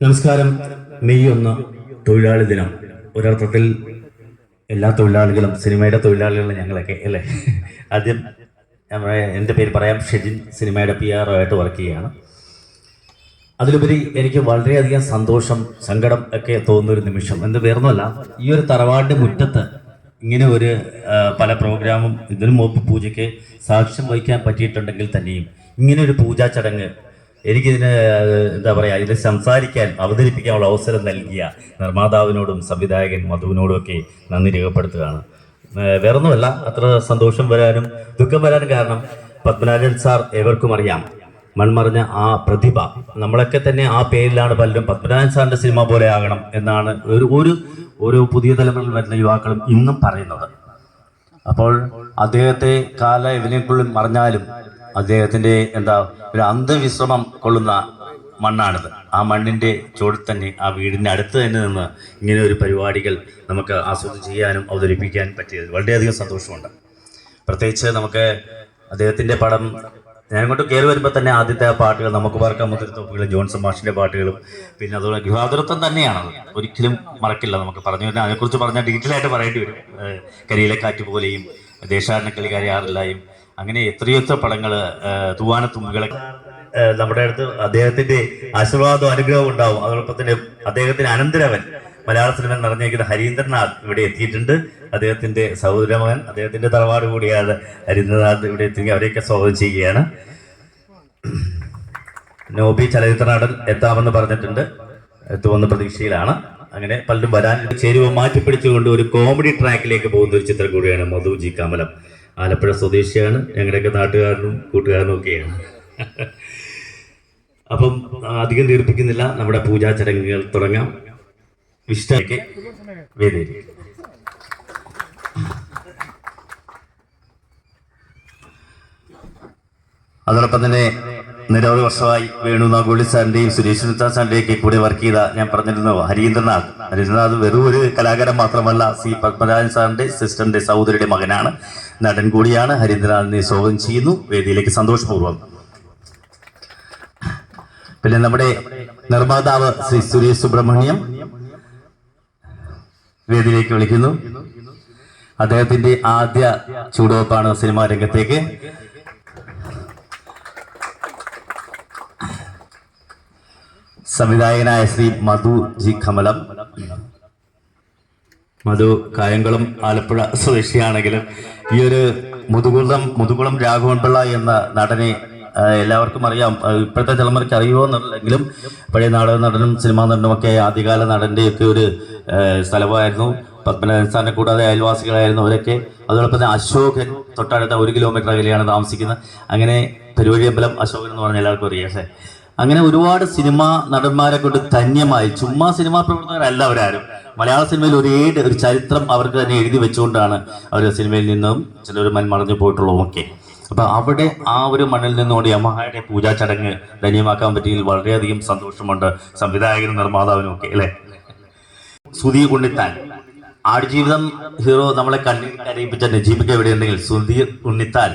നമസ്കാരം. മെയ് ഒന്ന് തൊഴിലാളി ദിനം. ഒരർത്ഥത്തിൽ എല്ലാ തൊഴിലാളികളും സിനിമയുടെ തൊഴിലാളികളും ഞങ്ങളൊക്കെ അല്ലേ? ആദ്യം എന്റെ പേര് പറയാം ഷെജിൻ സിനിമയുടെ പി ആർ ആയിട്ട് വർക്ക് ചെയ്യുകയാണ്. അതിലുപരി എനിക്ക് വളരെയധികം സന്തോഷം സങ്കടം ഒക്കെ തോന്നുന്നൊരു നിമിഷം. എന്ത് വേറൊന്നുമല്ല ഈ ഒരു തറവാടിന്റെ മുറ്റത്ത് ഇങ്ങനെ ഒരു പല പ്രോഗ്രാമും ഇതിനു മുമ്പ് പൂജയ്ക്ക് സാക്ഷ്യം വഹിക്കാൻ പറ്റിയിട്ടുണ്ടെങ്കിൽ തന്നെയും ഇങ്ങനെ ഒരു പൂജാ ചടങ്ങ് എനിക്കിതിന് എന്താ പറയുക ഇതിൽ സംസാരിക്കാൻ അവതരിപ്പിക്കാനുള്ള അവസരം നൽകിയ നിർമ്മാതാവിനോടും സംവിധായകൻ മധുവിനോടും ഒക്കെ നന്ദി രേഖപ്പെടുത്തുകയാണ്. വേറൊന്നുമല്ല അത്ര സന്തോഷം വരാനും ദുഃഖം വരാനും കാരണം പത്മനാഭൻ സാർ ഏവർക്കും അറിയാം. മൺമറിഞ്ഞ ആ പ്രതിഭ നമ്മളൊക്കെ തന്നെ ആ പേരിലാണ് പലരും പത്മനാഭൻ സാറിന്റെ സിനിമ പോലെ ആകണം എന്നാണ് ഒരു ഒരു ഒരു പുതിയ തലമുറയിൽ വരുന്ന യുവാക്കളും ഇന്നും പറയുന്നത്. അപ്പോൾ അദ്ദേഹത്തെ കാല എവിനെക്കുള്ളിൽ മറിഞ്ഞാലും അദ്ദേഹത്തിന്റെ എന്താ ഒരു അന്ധവിശ്രമം കൊള്ളുന്ന മണ്ണാണിത്. ആ മണ്ണിന്റെ ചുവടിൽ തന്നെ ആ വീടിന്റെ അടുത്ത് തന്നെ നിന്ന് ഇങ്ങനെ ഒരു പരിപാടികൾ നമുക്ക് ആസ്വദിച്ച് ചെയ്യാനും അവതരിപ്പിക്കാനും പറ്റിയത്. വളരെയധികം സന്തോഷമുണ്ട്. പ്രത്യേകിച്ച് നമുക്ക് അദ്ദേഹത്തിന്റെ പടം ഞാൻ ഇങ്ങോട്ട് കയറി വരുമ്പോൾ തന്നെ ആദ്യത്തെ പാട്ടുകൾ നമുക്ക് പറക്കാൻ മുതിർത്തോപ്പുകൾ ജോൺസൺ മാഷിന്റെ പാട്ടുകളും പിന്നെ അതുപോലെ ഗൃഹാതുരത്വം തന്നെയാണ് ഒരിക്കലും മറക്കില്ല നമുക്ക് പറഞ്ഞു കഴിഞ്ഞാൽ അതിനെക്കുറിച്ച് പറഞ്ഞാൽ ഡീറ്റെയിൽ ആയിട്ട് പറയേണ്ടി വരും. കരിയിലെ കാറ്റ് പോലെയും ദേശാടന കളിക്കാരിയാറില്ലായും അങ്ങനെ എത്രയോ എത്ര പടങ്ങൾ തൂവാന തുമ്പികളെ. നമ്മുടെ അടുത്ത് അദ്ദേഹത്തിന്റെ ആശീർവാദവും അനുഗ്രഹവും ഉണ്ടാവും. അതോടൊപ്പം തന്നെ അദ്ദേഹത്തിന് അനന്തരവൻ മലയാള സിനിമ നിറഞ്ഞിരിക്കുന്ന ഹരീന്ദ്രനാഥ് ഇവിടെ എത്തിയിട്ടുണ്ട്. അദ്ദേഹത്തിന്റെ സഹോദര മകൻ അദ്ദേഹത്തിന്റെ തറവാട് കൂടിയാണ് ഹരീന്ദ്രനാഥ് ഇവിടെ എത്തി അവരെയൊക്കെ സ്വാഗതം ചെയ്യുകയാണ്. നോബി ചലച്ചിത്ര നടൻ എത്താമെന്ന് പറഞ്ഞിട്ടുണ്ട്. എത്തുമെന്ന പ്രതീക്ഷയിലാണ്. അങ്ങനെ പലരും വരാൻ ചേരുവ മാറ്റിപ്പിടിച്ചുകൊണ്ട് ഒരു കോമഡി ട്രാക്കിലേക്ക് പോകുന്ന ഒരു ചിത്രം കൂടിയാണ് മധുജി കമലം. ആലപ്പുഴ സ്വദേശിയാണ്. ഞങ്ങളുടെയൊക്കെ നാട്ടുകാരനും കൂട്ടുകാരനും ഒക്കെയാണ്. അപ്പം അധികം ദീർപ്പിക്കുന്നില്ല. നമ്മുടെ പൂജാ ചടങ്ങുകൾ തുടങ്ങാം. വിഷ്ണയ്ക്ക് വേദിയിൽ. അതോടൊപ്പം തന്നെ നിരവധി വർഷമായി വേണു നാഗോളി സാറിന്റെയും സുരേഷ് മിത്ര ഒക്കെ കൂടെ വർക്ക് ചെയ്ത ഞാൻ പറഞ്ഞിരുന്നു ഹരീന്ദ്രനാഥ്. ഹരീന്ദ്രനാഥ് വെറും ഒരു കലാകാരൻ മാത്രമല്ല സി പത്മരാജൻ സാറിന്റെ സിസ്റ്ററിന്റെ സഹോദരിയുടെ മകനാണ്. നടൻ കൂടിയാണ് ഹരീന്ദ്രനാഥിനെ സ്വാഗതം ചെയ്യുന്നു. വേദിയിലേക്ക് സന്തോഷപൂർവം. പിന്നെ നമ്മുടെ നിർമ്മാതാവ് ശ്രീ സുരേഷ് സുബ്രഹ്മണ്യം വേദിയിലേക്ക് വിളിക്കുന്നു. അദ്ദേഹത്തിന്റെ ആദ്യ ചൂടുവെപ്പാണ് സിനിമാ രംഗത്തേക്ക്. സംവിധായകനായ ശ്രീ മധു ജി കമലം. മധു കായംകുളം ആലപ്പുഴ സ്വദേശിയാണെങ്കിലും ഈ ഒരു മുതുകുളം മുതുകുളം രാഘവൻപിള്ള എന്ന നടനെ എല്ലാവർക്കും അറിയാം. ഇപ്പോഴത്തെ തലമുറയ്ക്ക് അറിയുമോ എന്നുള്ളെങ്കിലും പഴയ നാടക നടനും സിനിമാ നടനും ഒക്കെ ആദ്യകാല നടന്റെയൊക്കെ ഒരു സ്ഥലമായിരുന്നു. പത്മനാഭൻ സാറിനെ കൂടാതെ അയൽവാസികളായിരുന്നു അവരൊക്കെ. അതോടൊപ്പം തന്നെ അശോകൻ തൊട്ടടുത്ത ഒരു കിലോമീറ്റർ അകലെയാണ് താമസിക്കുന്നത്. അങ്ങനെ പെരുവഴിയമ്പലം അശോകൻ എന്ന് പറഞ്ഞ എല്ലാവർക്കും അറിയാം പക്ഷേ അങ്ങനെ ഒരുപാട് സിനിമാ നടന്മാരെ കൊണ്ട് ധന്യമായി. ചുമ്മാ സിനിമാ പ്രവർത്തകരല്ല അവരാരും. മലയാള സിനിമയിൽ ഒരേ ഒരു ചരിത്രം അവർക്ക് തന്നെ എഴുതി വെച്ചുകൊണ്ടാണ് അവർ സിനിമയിൽ നിന്നും ചിലർ മൺമറഞ്ഞു പോയിട്ടുള്ളതുമൊക്കെ അപ്പൊ അവിടെ ആ ഒരു മണ്ണിൽ നിന്നുകൊണ്ട് യമഹയുടെ പൂജാ ചടങ്ങ് ധന്യമാക്കാൻ പറ്റിയതിൽ വളരെയധികം സന്തോഷമുണ്ട് സംവിധായകനും നിർമ്മാതാവിനും ഒക്കെ അല്ലേ? സുധീർ ഉണ്ണിത്താൻ. ആടുജീവിതം ഹീറോ നമ്മളെ കണ്ണിൽ കരയിപ്പിച്ച നജീബിക്ക് എവിടെ ഉണ്ടെങ്കിൽ സുധീർ ഉണ്ണിത്താൻ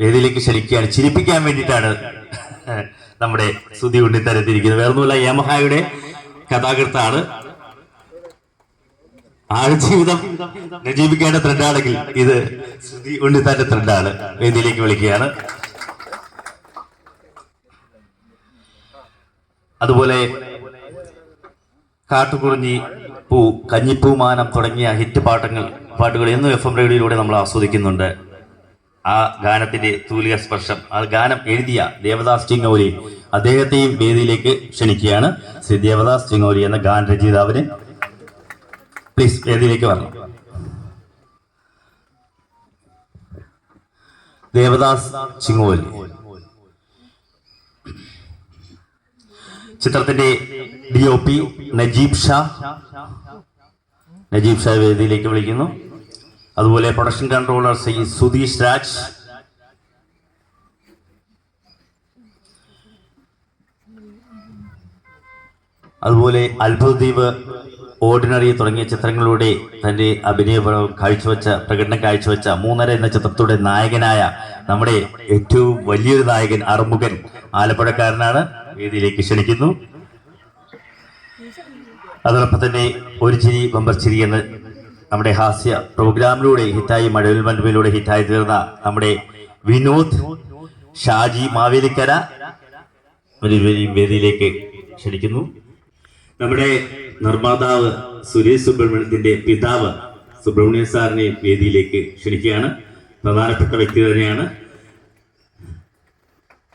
വേദിയിലേക്ക് ക്ഷണിക്കുകയാണ്. ചിരിപ്പിക്കാൻ വേണ്ടിയിട്ടാണ്. നമ്മുടെ സുതി ഉണ്ണി എത്തിയിരിക്കുന്നത് വേറൊന്നുമില്ല യമഹായുടെ കഥാകൃത്താണ്. ആഴ്ജീവിതം നജീവിക്കേണ്ട ത്രെഡാണെങ്കിൽ ഇത് സുതി ഉണ്ണിത്താന്റെ ത്രെഡാണ് വേദിയിലേക്ക് വിളിക്കുകയാണ്. അതുപോലെ കാട്ടുകുറിഞ്ഞി പൂ കഞ്ഞിപ്പൂമാനം തുടങ്ങിയ ഹിറ്റ് പാട്ടങ്ങൾ പാട്ടുകൾ എന്നും എഫ് എം റേഡിയോയിലൂടെ നമ്മൾ ആസ്വദിക്കുന്നുണ്ട്. ആ ഗാനത്തിന്റെ തൂലിക സ്പർശം ആ ഗാനം എഴുതിയ ദേവദാസ് ചിങ്ങോലി അദ്ദേഹത്തെയും വേദിയിലേക്ക് ക്ഷണിക്കുകയാണ് ശ്രീ ദേവദാസ് ചിങ്ങോലി എന്ന ഗാന രചയിതാവിന്. പ്ലീസ് വേദിയിലേക്ക് വരണം. ദേവദാസ് ചിങ്ങോലി ചിത്രത്തിന്റെ D O P Najeeb Shah. Najeeb Shah വേദിയിലേക്ക് വിളിക്കുന്നു. അതുപോലെ പ്രൊഡക്ഷൻ കൺട്രോളർ ശ്രീ സുധീഷ് രാജ്. അതുപോലെ അത്ഭുതദ്വീപ് ഓർഡിനറി തുടങ്ങിയ ചിത്രങ്ങളിലൂടെ തന്റെ അഭിനയ കാഴ്ചവെച്ച പ്രകടനം കാഴ്ചവെച്ച മൂന്നര എന്ന ചിത്രത്തിലൂടെ നായകനായ നമ്മുടെ ഏറ്റവും വലിയൊരു നായകൻ അറുമുഖൻ ആലപ്പുഴക്കാരനാണ്. വേദിയിലേക്ക് ക്ഷണിക്കുന്നു. അതോടൊപ്പം തന്നെ ഒരു ചിരി ബമ്പർ ചിരി എന്ന് നമ്മുടെ ഹാസ്യ പ്രോഗ്രാമിലൂടെ ഹിറ്റായി മഴവിൽ മണ്ഡലിലൂടെ ഹിറ്റായി തീർന്ന നമ്മുടെ വിനോദ് ഷാജി മാവേലിക്കര വേദിയിലേക്ക് ക്ഷണിക്കുന്നു. നമ്മുടെ നിർമ്മാതാവ് സുരേഷ് സുബ്രഹ്മണ്യത്തിന്റെ പിതാവ് സുബ്രഹ്മണ്യ സാറിനെ വേദിയിലേക്ക് ക്ഷണിക്കുകയാണ്. പ്രധാനപ്പെട്ട വ്യക്തി തന്നെയാണ്.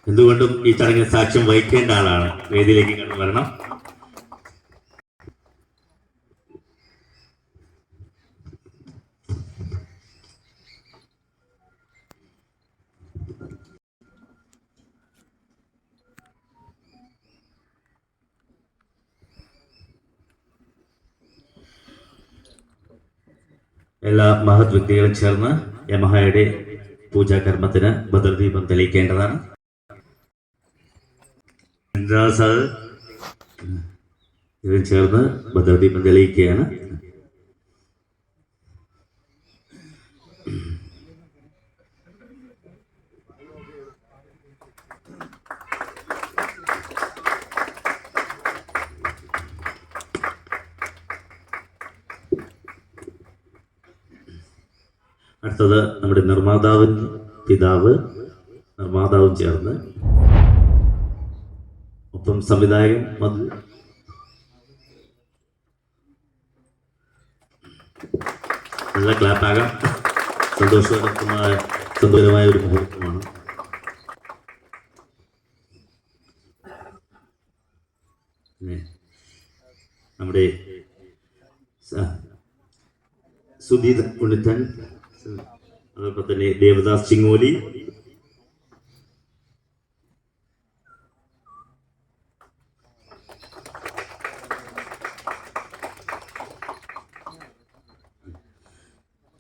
എന്തുകൊണ്ടും ഈ ചടങ്ങിന് സാക്ഷ്യം വഹിക്കേണ്ട ആളാണ്. വേദിയിലേക്ക് കടന്നു വരണം. എല്ലാ മഹത് വ്യക്തികളും ചേർന്ന് യമഹയുടെ പൂജാകർമ്മത്തിന് ബദർദീപം തെളിയിക്കേണ്ടതാണ്. ഇവൻ ചേർന്ന് ബദർദീപം തെളിയിക്കുകയാണ്. അടുത്തത് നമ്മുടെ നിർമ്മാതാവിൻ പിതാവ് നിർമ്മാതാവും ചേർന്ന് ഒപ്പം സംവിധായകൻ മധു. നല്ല ക്ലാപ്പാകാം. സന്തോഷകരമായ സന്തോഷമായ ഒരു മുഹൂർത്തമാണ്. നമ്മുടെ സുധീർ ഉണ്ണിത്തൻ അതോടൊപ്പം തന്നെ Devadas Chingoli.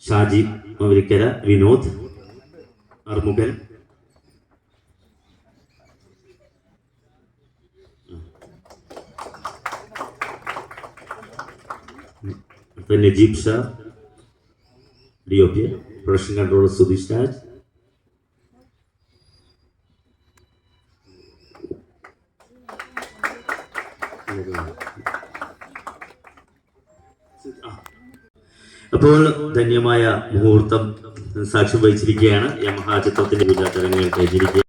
Shaji Mavarikkara Vinod Arumukhan Najeeb Shah D O P production controller Sudheesh Raj അപ്പോൾ ധന്യമായ മുഹൂർത്തം സാക്ഷ്യം വഹിച്ചിരിക്കുകയാണ്. യമഹാ ചിത്രത്തിന്റെ പൂജാ കഴിഞ്ഞിരിക്കുക